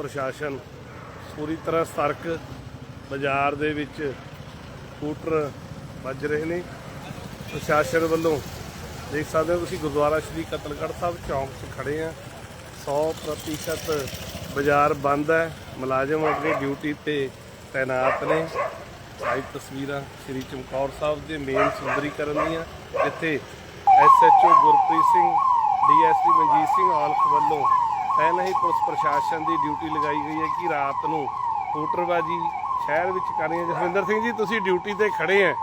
ਪ੍ਰਸ਼ਾਸਨ ਪੂਰੀ ਤਰ੍ਹਾਂ ਸਤਰਕ ਬਾਜ਼ਾਰ ਦੇ ਵਿੱਚ ਸਕੂਟਰ ਵੱਜ ਰਹੇ ਨੇ। ਪ੍ਰਸ਼ਾਸਨ ਵੱਲੋਂ ਦੇਖ ਸਕਦੇ ਹੋ ਤੁਸੀਂ ਗੁਰਦੁਆਰਾ ਸ਼੍ਰੀ ਕਤਲਗੜ੍ਹ ਸਾਹਿਬ ਚੌਂਕ 'ਚ ਖੜੇ ਆ 100% ਬਾਜ਼ਾਰ ਬੰਦ ਹੈ। ਮੁਲਾਜ਼ਮ ਆਪਣੀ ਡਿਊਟੀ ਤੇ ਤਾਇਨਾਤ ਨੇ। ਲਾਈਵ ਤਸਵੀਰਾਂ ਸ਼੍ਰੀ ਚਮਕੌਰ ਸਾਹਿਬ ਦੇ ਮੇਨ ਸੁੰਦਰੀਕਰਨ ਦੀਆਂ। ਇੱਥੇ ਐਸਐਚਓ ਗੁਰਪ੍ਰੀਤ ਸਿੰਘ ਡੀਐਸਪੀ ਮਨਜੀਤ ਸਿੰਘ ਆਲਖ ਵੱਲੋਂ ਪਹਿਲਾਂ ਹੀ ਪੁਲਿਸ ਪ੍ਰਸ਼ਾਸਨ ਦੀ ਡਿਊਟੀ ਲਗਾਈ ਗਈ ਹੈ ਕਿ ਰਾਤ ਨੂੰ ਸਕੂਟਰਬਾਜੀ ਸ਼ਹਿਰ ਵਿੱਚ ਕਰਨੀ ਹੈ। ਜਸਵਿੰਦਰ ਸਿੰਘ ਜੀ ਤੁਸੀਂ ਡਿਊਟੀ ਤੇ ਖੜੇ ਆ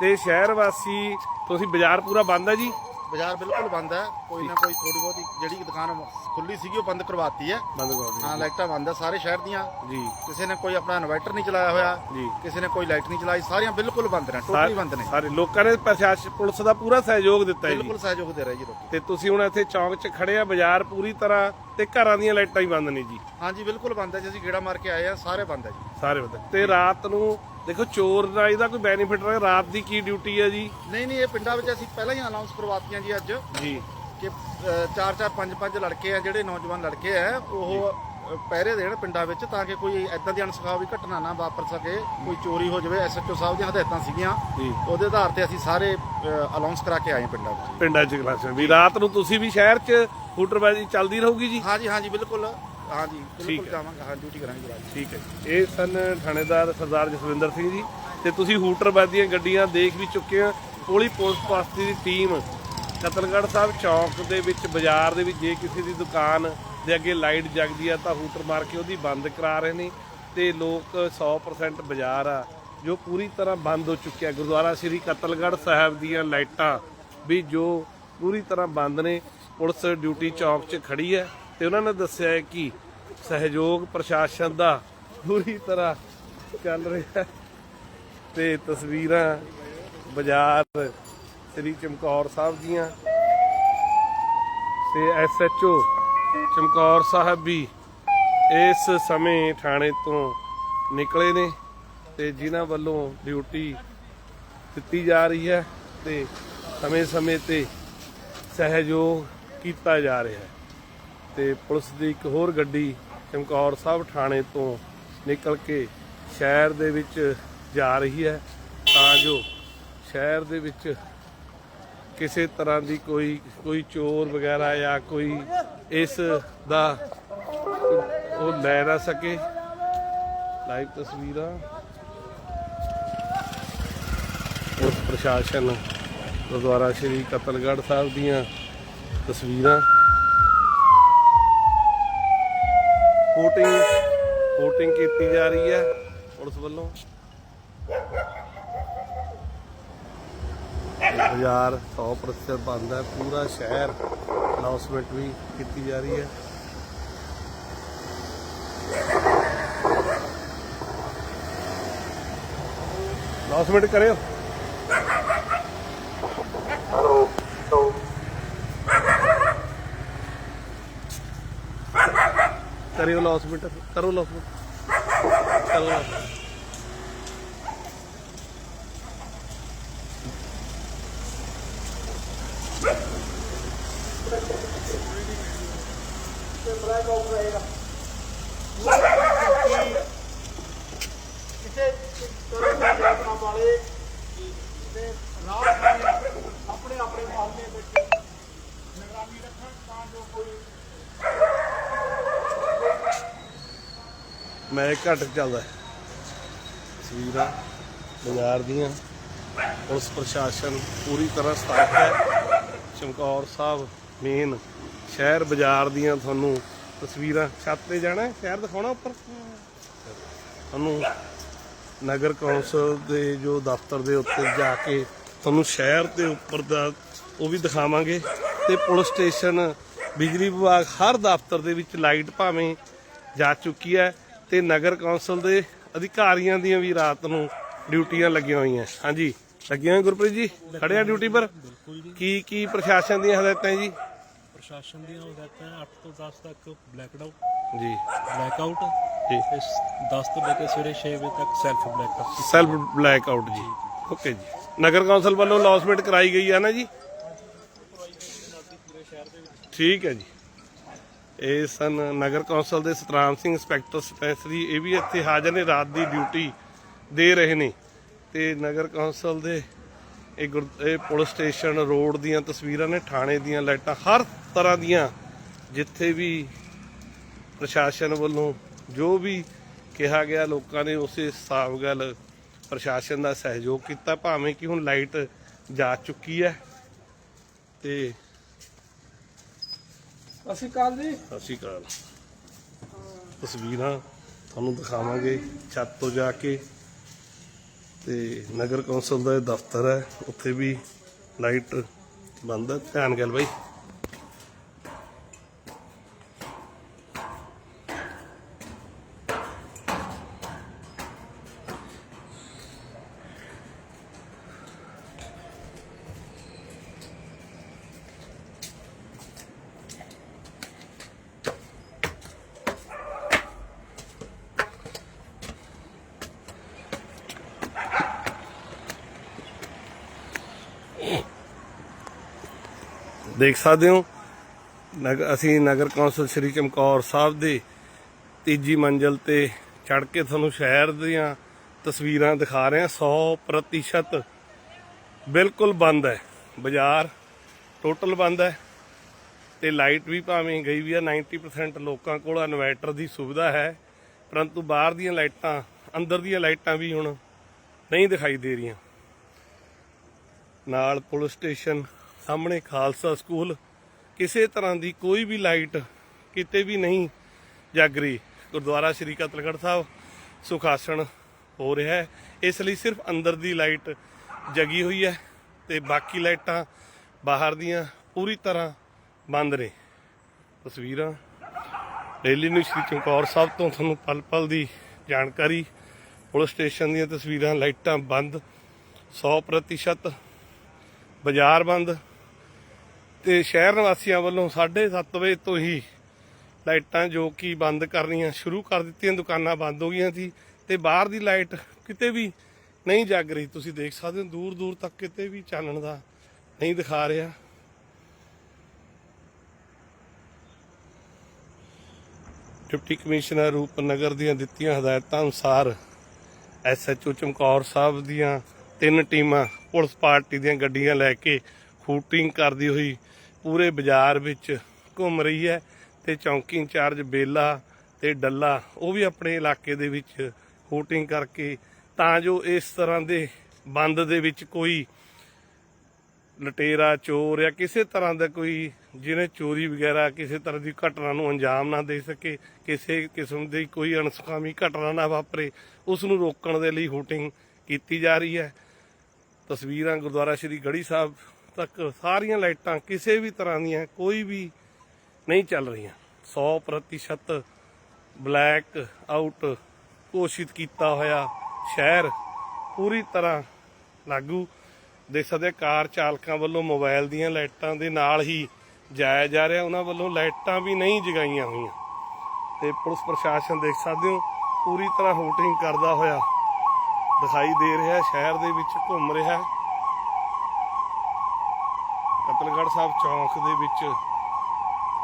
ਤੇ ਸ਼ਹਿਰ ਵਾਸੀ ਤੁਸੀਂ ਬਾਜ਼ਾਰ ਪੂਰਾ ਬੰਦ ਹੈ ਜੀ? ਬਾਜ਼ਾਰ ਬਿਲਕੁਲ ਬੰਦ ਹੈ। ਕੋਈ ਨਾ ਕੋਈ ਥੋੜੀ ਬਹੁਤੀ ਜਿਹੜੀ ਦੁਕਾਨ ਖੁੱਲੀ ਸੀਗੀ ਉਹ ਬੰਦ ਕਰਵਾਤੀ ਹੈ। ਬੰਦ ਕਰ ਦਿਓ ਹਾਂ ਲਾਈਟਾਂ ਬੰਦ ਹੈ ਸਾਰੇ ਸ਼ਹਿਰ ਦੀਆਂ। ਜੀ। ਕਿਸੇ ਨੇ ਕੋਈ ਆਪਣਾ ਇਨਵਰਟਰ ਨਹੀਂ ਚਲਾਇਆ ਹੋਇਆ। ਜੀ। ਕਿਸੇ ਨੇ ਕੋਈ ਲਾਈਟ ਨਹੀਂ ਚਲਾਈ। ਸਾਰੀਆਂ ਬਿਲਕੁਲ ਬੰਦ ਨੇ ਟੋਟਲੀ ਬੰਦ ਨੇ। ਸਾਰੇ ਲੋਕਾਂ ਨੇ ਪ੍ਰਸ਼ਾਸਨ ਪੁਲਿਸ ਦਾ ਪੂਰਾ ਸਹਿਯੋਗ ਦਿੱਤਾ ਹੈ ਜੀ। ਬਿਲਕੁਲ ਸਹਿਯੋਗ ਦੇ ਰਹੇ ਜੀ ਲੋਕੀ। ਤੇ ਤੁਸੀਂ ਹੁਣ ਇੱਥੇ ਚੌਂਕ 'ਚ ਖੜੇ ਆ ਬਾਜ਼ਾਰ ਪੂਰੀ ਤਰ੍ਹਾਂ ਤੇ ਘਰਾਂ ਦੀਆਂ ਲਾਈਟਾਂ ਹੀ ਬੰਦ ਨੇ ਜੀ। ਹਾਂਜੀ ਬਿਲਕੁਲ ਬੰਦ ਹੈ ਜੀ। ਅਸੀਂ ਗੇੜਾ ਮਾਰ ਕੇ ਆਏ ਆ ਸਾਰੇ ਬੰਦ ਹੈ ਜੀ। ਸਾਰੇ ਬੰਦ ਤੇ ਰਾਤ ਨੂੰ ਦੇਖੋ ਚੋਰ ਦਾ ਇਹਦਾ ਕੋਈ ਬੈਨੀਫਿਟ ਰਹੇ? ਰਾਤ ਦੀ ਕੀ ਡਿਊਟੀ ਹੈ ਜੀ? ਨਹੀਂ ਨਹੀਂ ਇਹ ਪਿੰਡਾਂ ਵਿੱਚ ਅਸੀਂ ਪਹਿਲਾਂ ਹੀ ਅਨਾਉਂਸ ਕਰਵਾਤੀਆਂ ਜੀ ਅੱਜ ਜੀ। ਕਿ 4 4 5 5 ਲੜਕੇ ਆ ਜਿਹੜੇ ਨੌਜਵਾਨ ਲੜਕੇ ਆ ਉਹ ਪਹਿਰੇ ਦੇਣ ਪਿੰਡਾਂ ਵਿੱਚ ਤਾਂ ਕਿ ਕੋਈ ਐਦਾਂ ਦੀ ਅਣਸਖਾਵੀ ਘਟਨਾ ਨਾ ਵਾਪਰ ਸਕੇ ਕੋਈ ਚੋਰੀ ਹੋ ਜਾਵੇ ਐਸਐਚਓ ਸਾਹਿਬ ਦੀਆਂ ਹਦਾਇਤਾਂ ਸੀਗੀਆਂ। ਉਹਦੇ ਆਧਾਰ ਤੇ ਅਸੀਂ ਸਾਰੇ ਅਨਾਉਂਸ ਕਰਾ ਕੇ ਆਏ ਹਾਂ ਪਿੰਡਾਂ ਵਿੱਚ। ਪਿੰਡਾਂ 'ਚ ਕਲਾਸਾਂ ਵੀ ਰਾਤ ਨੂੰ ਤੁਸੀਂ ਵੀ ਸ਼ਹਿਰ 'ਚ ਸਕੂਟਰਬਾਜੀ ਚੱਲਦੀ ਰਹੂਗੀ ਜੀ? ਹਾਂਜੀ ਹਾਂਜੀ ਬਿਲਕੁਲ। ਹਾਂਜੀ ਬਿਲਕੁਲ ਹੈ। ਜਾਵਾਂਗੇ ਹਾਂ ਡਿਊਟੀ ਕਰਾਂਗੇ ਜਰਾ ਠੀਕ ਹੈ। ਇਹ ਸਨ ਥਾਣੇਦਾਰ ਸਰਦਾਰ ਜਸਵਿੰਦਰ ਸਿੰਘ ਜੀ ਤੇ ਤੁਸੀਂ ਹੂਟਰਬਾਜ਼ ਦੀਆਂ ਗੱਡੀਆਂ ਦੇਖ ਵੀ ਚੁੱਕੇ ਆ ਪੁਲਿਸ ਪੁਲਿਸ ਪਾਸਤੀ ਦੀ ਟੀਮ ਕਤਲਗੜ੍ਹ ਸਾਹਿਬ ਚੌਂਕ ਦੇ ਵਿੱਚ ਬਾਜ਼ਾਰ ਦੇ ਵਿੱਚ ਜੇ ਕਿਸੇ ਦੀ ਦੁਕਾਨ ਦੇ ਅੱਗੇ ਲਾਈਟ ਜਗਦੀ ਆ ਤਾਂ ਹੂਟਰ ਮਾਰ ਕੇ ਉਹਦੀ ਬੰਦ ਕਰਾ ਰਹੇ ਨੇ ਤੇ ਲੋਕ 100% ਬਾਜ਼ਾਰ ਆ, ਜੋ ਪੂਰੀ ਤਰ੍ਹਾਂ ਬੰਦ ਹੋ ਚੁੱਕਿਆ ਗੁਰਦੁਆਰਾ ਸ੍ਰੀ ਕਤਲਗੜ੍ਹ ਸਾਹਿਬ ਦੀਆਂ ਲਾਈਟਾਂ ਵੀ ਜੋ ਪੂਰੀ ਤਰ੍ਹਾਂ ਬੰਦ ਨੇ, ਪੁਲਿਸ ਡਿਊਟੀ ਚੌਂਕ 'ਚ ਖੜੀ ਹੈ ਤੇ ਉਹਨਾਂ ਨੇ ਦੱਸਿਆ ਹੈ ਕਿ ਸਹਿਯੋਗ ਪ੍ਰਸ਼ਾਸਨ ਦਾ ਪੂਰੀ ਤਰ੍ਹਾਂ ਚੱਲ ਰਿਹਾ ਹੈ। ਤੇ ਤਸਵੀਰਾਂ ਬਾਜ਼ਾਰ ਸ੍ਰੀ ਚਮਕੌਰ ਸਾਹਿਬ ਦੀਆਂ ਤੇ ਐਸਐਚਓ ਚਮਕੌਰ ਸਾਹਿਬ ਵੀ ਇਸ ਸਮੇਂ ਥਾਣੇ ਤੋਂ ਨਿਕਲੇ ਨੇ ਤੇ ਜਿਨ੍ਹਾਂ ਵੱਲੋਂ ਡਿਊਟੀ ਦਿੱਤੀ ਜਾ ਰਹੀ ਹੈ ਤੇ ਸਮੇਂ-ਸਮੇਂ ਤੇ ਸਹਿਯੋਗ ਕੀਤਾ ਜਾ ਰਿਹਾ ਹੈ। ਤੇ ਪੁਲਿਸ ਦੀ ਇੱਕ ਹੋਰ ਗੱਡੀ ਚਮਕੌਰ ਸਾਹਿਬ ਥਾਣੇ ਤੋਂ ਨਿਕਲ ਕੇ ਸ਼ਹਿਰ ਦੇ ਵਿੱਚ ਜਾ ਰਹੀ ਹੈ ਤਾਂ ਜੋ ਸ਼ਹਿਰ ਦੇ ਵਿੱਚ ਕਿਸੇ ਤਰ੍ਹਾਂ ਦੀ ਕੋਈ ਕੋਈ ਚੋਰ ਵਗੈਰਾ ਜਾਂ ਕੋਈ ਇਸ ਦਾ ਉਹ ਲੈ ਨਾ ਸਕੇ। ਲਾਈਵ ਤਸਵੀਰਾਂ। ਉਸ ਪ੍ਰਸ਼ਾਸਨ ਗੁਰਦੁਆਰਾ ਸ਼੍ਰੀ ਕਤਲਗੜ੍ਹ ਸਾਹਿਬ ਦੀਆਂ ਤਸਵੀਰਾਂ। VOTING VOTING ਕੀਤੀ ਜਾ ਰਹੀ ਹੈ ਪੁਲਿਸ ਵੱਲੋਂ। ਬਾਜ਼ਾਰ 100% ਬੰਦ ਹੈ। ਪੂਰਾ ਸ਼ਹਿਰ ਅਨਾਉਂਸਮੈਂਟ ਵੀ ਕੀਤੀ ਜਾ ਰਹੀ ਹੈ। ਅਨਾਉਂਸਮੈਂਟ ਕਰਿਓ। ਕਰਿਓ ਅਨਾਉਂਸਮੈਂਟ ਕਰੋ ਅਨਾਉਂਸਮੈਂਟ ਕਰੋ announcement। ਕਿਸੇ ਤਰ੍ਹਾਂ ਦੀ ਯਾਤਰਾ ਵਾਲੇ ਤੇ ਰਾਤ ਨੂੰ ਆਪਣੇ ਆਪਣੇ ਮਾਮਲੇ ਵਿੱਚ ਨਿਗਰਾਨੀ ਰੱਖਣ ਤਾਂ ਜੋ ਕੋਈ ਮੈਂ ਘੱਟ ਚੱਲਦਾ। ਤਸਵੀਰਾਂ ਬਾਜ਼ਾਰ ਦੀਆਂ। ਪੁਲਿਸ ਪ੍ਰਸ਼ਾਸਨ ਪੂਰੀ ਤਰ੍ਹਾਂ ਸਤਰਕ ਹੈ। ਚਮਕੌਰ ਸਾਹਿਬ ਮੇਨ ਸ਼ਹਿਰ ਬਾਜ਼ਾਰ ਦੀਆਂ ਤੁਹਾਨੂੰ ਤਸਵੀਰਾਂ। ਛੱਤ ਤੇ ਜਾਣਾ ਸ਼ਹਿਰ ਦਿਖਾਉਣਾ ਉੱਪਰ? ਤੁਹਾਨੂੰ ਨਗਰ ਕੌਂਸਲ ਦੇ ਜੋ ਦਫ਼ਤਰ ਦੇ ਉੱਤੇ ਜਾ ਕੇ ਤੁਹਾਨੂੰ ਸ਼ਹਿਰ ਦੇ ਉੱਪਰ ਦਾ ਉਹ ਵੀ ਦਿਖਾਵਾਂਗੇ। ਤੇ ਪੁਲਿਸ ਸਟੇਸ਼ਨ, ਬਿਜਲੀ ਵਿਭਾਗ ਹਰ ਦਫ਼ਤਰ ਦੇ ਵਿੱਚ ਲਾਈਟ ਭਾਵੇਂ ਜਾ ਚੁੱਕੀ ਹੈ। ਤੇ ਨਗਰ ਕੌਂਸਲ ਦੇ ਅਧਿਕਾਰੀਆਂ ਦੀਆਂ ਵੀ ਰਾਤ ਨੂੰ ਡਿਊਟੀਆਂ ਲੱਗੀਆਂ ਹੋਈਆਂ। ਹਾਂਜੀ ਲੱਗੀਆਂ ਹੋਈਆਂ ਗੁਰਪ੍ਰੀਤ ਜੀ? ਖੜੇ ਆ ਡਿਊਟੀ ਪਰ? ਕੀ ਕੀ ਪ੍ਰਸ਼ਾਸਨ ਦੀਆਂ ਹਦਾਇਤਾਂ ਜੀ? ਪ੍ਰਸ਼ਾਸਨ ਦੀਆਂ ਹਦਾਇਤਾਂ 8 ਤੋਂ 10 ਤੱਕ ਬਲੈਕਡ ਆਊਟ ਜੀ। ਬਲੈਕ ਆਊਟ ਜੀ। ਇਸ 10 ਤੋਂ ਲੈ ਕੇ ਸਵੇਰੇ 6 ਵਜੇ ਤੱਕ self black out self black out ਜੀ। ਓਕੇ ਜੀ। ਨਗਰ ਕੌਂਸਲ ਵੱਲੋਂ ਅਨਾਉਂਸਮੈਂਟ ਕਰਾਈ ਗਈ ਹੈ ਨਾ ਜੀ? ਠੀਕ ਹੈ ਜੀ। ਇਹ ਸਨ ਨਗਰ ਕੌਂਸਲ ਦੇ ਸਤਰਾਮ ਸਿੰਘ ਇੰਸਪੈਕਟਰ ਸਪੈਸ਼ਲੀ ਇਹ ਵੀ ਇੱਥੇ ਹਾਜ਼ਰ ਨੇ, ਰਾਤ ਦੀ ਡਿਊਟੀ ਦੇ ਰਹੇ ਨੇ। ਤੇ ਨਗਰ ਕੌਂਸਲ ਦੇ ਇਹ ਗੁਰ- ਇਹ ਪੁਲਿਸ ਸਟੇਸ਼ਨ ਰੋਡ ਦੀਆਂ ਤਸਵੀਰਾਂ ਨੇ, ਥਾਣੇ ਦੀਆਂ ਲਾਈਟਾਂ, ਹਰ ਤਰ੍ਹਾਂ ਦੀਆਂ ਜਿੱਥੇ ਵੀ ਪ੍ਰਸ਼ਾਸਨ ਵੱਲੋਂ ਜੋ ਵੀ ਕਿਹਾ ਗਿਆ, ਲੋਕਾਂ ਨੇ ਉਸੇ ਹਿਸਾਬ ਨਾਲ ਪ੍ਰਸ਼ਾਸਨ ਦਾ ਸਹਿਯੋਗ ਕੀਤਾ। ਭਾਵੇਂ ਕਿ ਹੁਣ ਲਾਈਟ ਜਾ ਚੁੱਕੀ ਹੈ ਤੇ ਅਸੀਂ ਕੱਲ ਜੀ। ਸਤਿ ਸ਼੍ਰੀ ਅਕਾਲ। ਤਸਵੀਰਾਂ ਤੁਹਾਨੂੰ ਦਿਖਾਵਾਂਗੇ ਛੱਤ ਤੋਂ ਜਾ ਕੇ। ਤੇ ਨਗਰ ਕੌਂਸਲ ਦਾ ਦਫ਼ਤਰ ਹੈ, ਉੱਥੇ ਵੀ ਲਾਈਟ ਬੰਦ ਹੈ। ਧਿਆਨ ਗੱਲ ਬਾਈ। ਦੇਖ ਸਕਦੇ ਹੋ। ਨਗ- ਅਸੀਂ ਨਗਰ ਕੌਂਸਲ ਸ੍ਰੀ ਚਮਕੌਰ ਸਾਹਿਬ ਦੇ ਤੀਜੀ ਮੰਜ਼ਲ ਤੇ ਚੜ ਕੇ ਤੁਹਾਨੂੰ ਸ਼ਹਿਰ ਦੀਆਂ ਤਸਵੀਰਾਂ ਦਿਖਾ ਰਹੇ ਹਾਂ। 100% ਬਿਲਕੁਲ ਬੰਦ ਹੈ। ਬਾਜ਼ਾਰ ਟੋਟਲ ਬੰਦ ਹੈ ਤੇ ਲਾਈਟ ਵੀ ਭਾਵੇਂ ਗਈ ਵੀ ਆ 90% ਲੋਕਾਂ ਕੋਲ ਇਨਵਰਟਰ ਦੀ ਸੁਵਿਧਾ ਹੈ, ਪਰੰਤੂ ਬਾਹਰ ਦੀਆਂ ਲਾਈਟਾਂ, ਅੰਦਰ ਦੀਆਂ ਲਾਈਟਾਂ ਵੀ ਹੁਣ ਨਹੀਂ ਦਿਖਾਈ ਦੇ ਰਹੀਆਂ। ਨਾਲ ਪੁਲਿਸ ਸਟੇਸ਼ਨ ਸਾਹਮਣੇ ਖਾਲਸਾ ਸਕੂਲ, ਕਿਸੇ ਤਰ੍ਹਾਂ ਦੀ ਕੋਈ ਵੀ ਲਾਈਟ ਕਿਤੇ ਵੀ ਨਹੀਂ ਜਗ ਰਹੀ। ਗੁਰਦੁਆਰਾ ਸ਼੍ਰੀ ਕਤਲਗੜ੍ਹ ਸਾਹਿਬ ਸੁਖਾਸਣ ਹੋ ਰਿਹਾ ਹੈ। ਇਸ ਲਈ ਸਿਰਫ ਅੰਦਰ ਦੀ ਲਾਈਟ ਜਗੀ ਹੋਈ ਹੈ ਤੇ ਬਾਕੀ ਲਾਈਟਾਂ ਬਾਹਰ ਦੀਆਂ ਪੂਰੀ ਤਰ੍ਹਾਂ ਬੰਦ ਨੇ। ਤਸਵੀਰਾਂ ਡੇਲੀ ਨੂੰ ਸ਼੍ਰੀ ਚਮਕੌਰ ਸਾਹਿਬ ਤੋਂ ਤੁਹਾਨੂੰ ਪਲ ਪਲ ਦੀ ਜਾਣਕਾਰੀ। ਪੁਲਿਸ ਸਟੇਸ਼ਨ ਦੀਆਂ ਤਸਵੀਰਾਂ, ਲਾਈਟਾਂ ਬੰਦ 100% ਬਾਜ਼ਾਰ ਬੰਦ ਤੇ ਸ਼ਹਿਰ ਨਿਵਾਸੀਆਂ ਵੱਲੋਂ 7:30 ਵਜੇ ਤੋਂ ਹੀ ਲਾਈਟਾਂ ਜੋ ਕਿ ਬੰਦ ਕਰਨੀਆਂ ਸ਼ੁਰੂ ਕਰ ਦਿੱਤੀਆਂ, ਦੁਕਾਨਾਂ ਬੰਦ ਹੋ ਗਈਆਂ ਸੀ ਤੇ ਬਾਹਰ ਦੀ ਲਾਈਟ ਕਿਤੇ ਵੀ ਨਹੀਂ ਜਗ ਰਹੀ। ਤੁਸੀਂ ਦੇਖ ਸਕਦੇ ਹੋ ਦੂਰ ਦੂਰ ਤੱਕ ਕਿਤੇ ਵੀ ਚਾਨਣ ਦਾ ਨਹੀਂ ਦਿਖਾ ਰਿਹਾ। ਡਿਪਟੀ ਕਮਿਸ਼ਨਰ ਰੂਪਨਗਰ ਦੀਆਂ ਦਿੱਤੀਆਂ ਹਦਾਇਤਾਂ ਅਨੁਸਾਰ ਐਸਐਚਓ ਚਮਕੌਰ ਸਾਹਿਬ ਦੀਆਂ ਤਿੰਨ ਟੀਮਾਂ ਪੁਲਿਸ ਪਾਰਟੀ ਦੀਆਂ ਗੱਡੀਆਂ ਲੈ ਕੇ ਹੂਟਿੰਗ ਕਰਦੀ ਹੋਈ ਪੂਰੇ ਬਾਜ਼ਾਰ ਵਿੱਚ ਘੁੰਮ ਰਹੀ ਹੈ ਤੇ ਚੌਂਕੀ ਇੰਚਾਰਜ ਬੇਲਾ ਤੇ ਡੱਲਾ, ਉਹ ਵੀ ਆਪਣੇ ਇਲਾਕੇ ਦੇ ਵਿੱਚ ਹੋਟਿੰਗ ਕਰਕੇ, ਤਾਂ ਜੋ ਇਸ ਤਰ੍ਹਾਂ ਦੇ ਬੰਦ ਦੇ ਵਿੱਚ ਕੋਈ ਲਟੇਰਾ, ਚੋਰ ਜਾਂ ਕਿਸੇ ਤਰ੍ਹਾਂ ਦਾ ਕੋਈ ਜਿਹਨੇ ਚੋਰੀ ਵਗੈਰਾ ਕਿਸੇ ਤਰ੍ਹਾਂ ਦੀ ਘਟਨਾ ਨੂੰ ਅੰਜਾਮ ਨਾ ਦੇ ਸਕੇ, ਕਿਸੇ ਕਿਸਮ ਦੀ ਕੋਈ ਅਣਸੁਖਾਵੀ ਘਟਨਾ ਨਾ ਵਾਪਰੇ ਉਸ ਨੂੰ ਰੋਕਣ ਦੇ ਲਈ ਹੋਟਿੰਗ ਕੀਤੀ ਜਾ ਰਹੀ ਹੈ। ਤਸਵੀਰਾਂ ਗੁਰਦੁਆਰਾ ਸ਼੍ਰੀ ਗੜੀ ਸਾਹਿਬ ਤੱਕ ਸਾਰੀਆਂ ਲਾਈਟਾਂ ਕਿਸੇ ਵੀ ਤਰ੍ਹਾਂ ਦੀਆਂ ਕੋਈ ਵੀ ਨਹੀਂ ਚੱਲ ਰਹੀਆਂ। 100% ਬਲੈਕ ਆਊਟ ਘੋਸ਼ਿਤ ਕੀਤਾ ਹੋਇਆ ਸ਼ਹਿਰ ਪੂਰੀ ਤਰ੍ਹਾਂ ਲਾਗੂ। ਦੇਖ ਸਕਦੇ ਕਾਰ ਚਾਲਕਾਂ ਵੱਲੋਂ ਮੋਬਾਈਲ ਦੀਆਂ ਲਾਈਟਾਂ ਦੇ ਨਾਲ ਹੀ ਜਾਇਆ ਜਾ ਰਿਹਾ। ਉਹਨਾਂ ਵੱਲੋਂ ਲਾਈਟਾਂ ਵੀ ਨਹੀਂ ਜਗਾਈਆਂ ਹੋਈਆਂ। ਤੇ ਪੁਲਿਸ ਪ੍ਰਸ਼ਾਸਨ ਦੇਖ ਸਕਦੇ ਹੋ, ਪੂਰੀ ਤਰ੍ਹਾਂ ਹੋਟਿੰਗ ਕਰਦਾ ਹੋਇਆ ਦਿਖਾਈ ਦੇ ਰਿਹਾ। ਸ਼ਹਿਰ ਦੇ ਵਿੱਚ ਘੁੰਮ ਰਿਹਾ। ਹੈ ਕਤਲਗੜ੍ਹ ਸਾਹਿਬ ਚੌਂਕ ਦੇ ਵਿੱਚ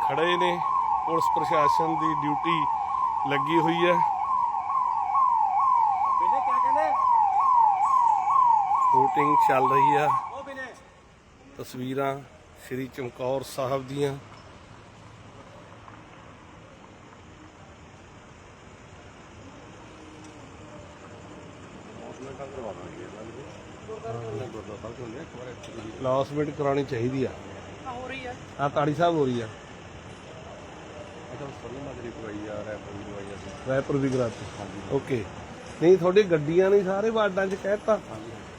ਖੜੇ ਨੇ। ਪੁਲਿਸ ਪ੍ਰਸ਼ਾਸਨ ਦੀ ਡਿਊਟੀ ਲੱਗੀ ਹੋਈ ਹੈ। ਬਿਨੇ ਕੀ ਕਹਿੰਦੇ? ਸ਼ੂਟਿੰਗ ਚੱਲ ਰਹੀ ਆ। ਤਸਵੀਰਾਂ ਸ੍ਰੀ ਚਮਕੌਰ ਸਾਹਿਬ ਦੀਆਂ। ਲਾਸਮੈਂਟ ਕਰਾਉਣੀ ਚਾਹੀਦੀ ਆ। ਹੋ ਰਹੀ ਹੈ ਆ ਤਾੜੀ ਸਾਹਿਬ ਹੋ ਰਹੀ ਆ। ਰਾਏਪੁਰ ਵੀ ਕਰਾਤੀ। ਓਕੇ। ਨਹੀਂ ਤੁਹਾਡੀ ਗੱਡੀਆਂ ਨੇ ਸਾਰੇ ਵਾਰਡਾਂ 'ਚ ਕਹਿਤਾ।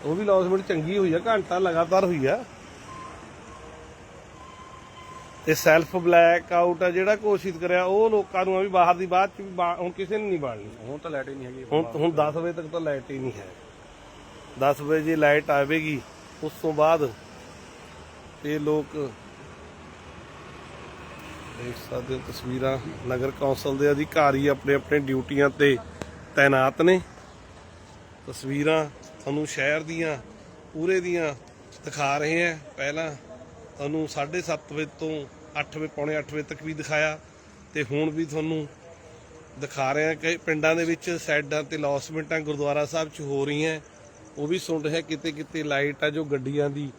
ਉਹ ਵੀ ਲੌਸਮੈਂਟ ਚੰਗੀ ਹੋਈ ਆ ਘੰਟਾ ਲਗਾਤਾਰ ਹੋਈ ਆ। ਤੇ ਸੈਲਫ ਬਲੈਕ ਆਊਟ ਆ ਜਿਹੜਾ ਘੋਸ਼ਿਤ ਕਰਿਆ ਉਹ ਲੋਕਾਂ ਨੂੰ ਆ ਵੀ ਬਾਹਰ ਦੀ ਬਾਅਦ ਚ ਵੀ ਬਾ- ਹੁਣ ਕਿਸੇ ਨੇ ਨਹੀਂ ਬਾਲਣੀ। ਹੁਣ ਤਾਂ ਲਾਈਟ ਹੀ ਨਹੀਂ ਹੈਗੀ ਹੁਣ ਹੁਣ 10 ਵਜੇ ਤੱਕ ਤਾਂ ਲਾਈਟ ਹੀ ਨਹੀਂ ਹੈ। 10 ਵਜੇ ਜੇ ਲਾਈਟ ਆਵੇਗੀ ਉਸ ਤੋਂ ਬਾਅਦ ਇਹ ਲੋਕ ਦੇਖ ਸਕਦੇ ਹੋ ਤਸਵੀਰਾਂ, ਨਗਰ ਕੌਂਸਲ ਦੇ ਅਧਿਕਾਰੀ ਆਪਣੇ ਆਪਣੇ ਡਿਊਟੀਆਂ ਤੇ ਤਾਇਨਾਤ ਨੇ। ਤਸਵੀਰਾਂ ਤੁਹਾਨੂੰ ਸ਼ਹਿਰ ਦੀਆਂ, ਪੂਰੇ ਦੀਆਂ ਦਿਖਾ ਰਹੇ ਹਾਂ। ਪਹਿਲਾਂ ਤੁਹਾਨੂੰ 7:30 ਵਜੇ ਤੋਂ 8 ਵਜੇ, ਪੌਣੇ 8 ਵਜੇ ਤੱਕ ਵੀ ਦਿਖਾਇਆ ਤੇ ਹੁਣ ਵੀ ਤੁਹਾਨੂੰ ਦਿਖਾ ਰਹੇ ਹਾਂ ਕਿ ਪਿੰਡਾਂ ਦੇ ਵਿੱਚ ਸਾਈਡਾਂ ਤੇ ਲੌਸਮੈਂਟਾਂ ਗੁਰਦੁਆਰਾ ਸਾਹਿਬ 'ਚ ਹੋ ਰਹੀਆਂ। ਉਹ ਵੀ ਸੁਣ ਰਿਹਾ ਕਿਤੇ ਕਿਤੇ ਲਾਈਟ ਆ ਜੋ ਗੱਡੀਆਂ ਦੀ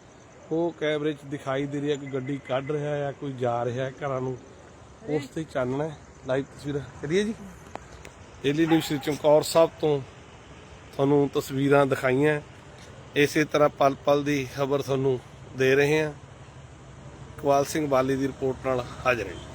ਉਹ ਕੈਮਰੇ 'ਚ ਦਿਖਾਈ ਦੇ ਰਹੀ ਹੈ ਕਿ ਗੱਡੀ ਕੱਢ ਰਿਹਾ ਹੈ ਕੋਈ ਜਾ ਰਿਹਾ ਹੈ ਘਰਾਂ ਨੂੰ। ਉਸ ਤੇ ਚਾਨਣਾ ਲਾਈਵ ਤਸਵੀਰਾਂ। ਕਰੀਏ ਜੀ। ਡੇਲੀ ਨਿਊਜ਼ ਸ੍ਰੀ ਚਮਕੌਰ ਸਾਹਿਬ ਤੋਂ ਤੁਹਾਨੂੰ ਤਸਵੀਰਾਂ ਦਿਖਾਈਆਂ। ਇਸੇ ਤਰ੍ਹਾਂ ਪਲ ਪਲ ਦੀ ਖਬਰ ਤੁਹਾਨੂੰ ਦੇ ਰਹੇ ਹਾਂ। ਇਕਬਾਲ ਸਿੰਘ ਬਾਲੀ ਦੀ ਰਿਪੋਰਟ ਨਾਲ ਹਾਜ਼ਰ ਹਾਂ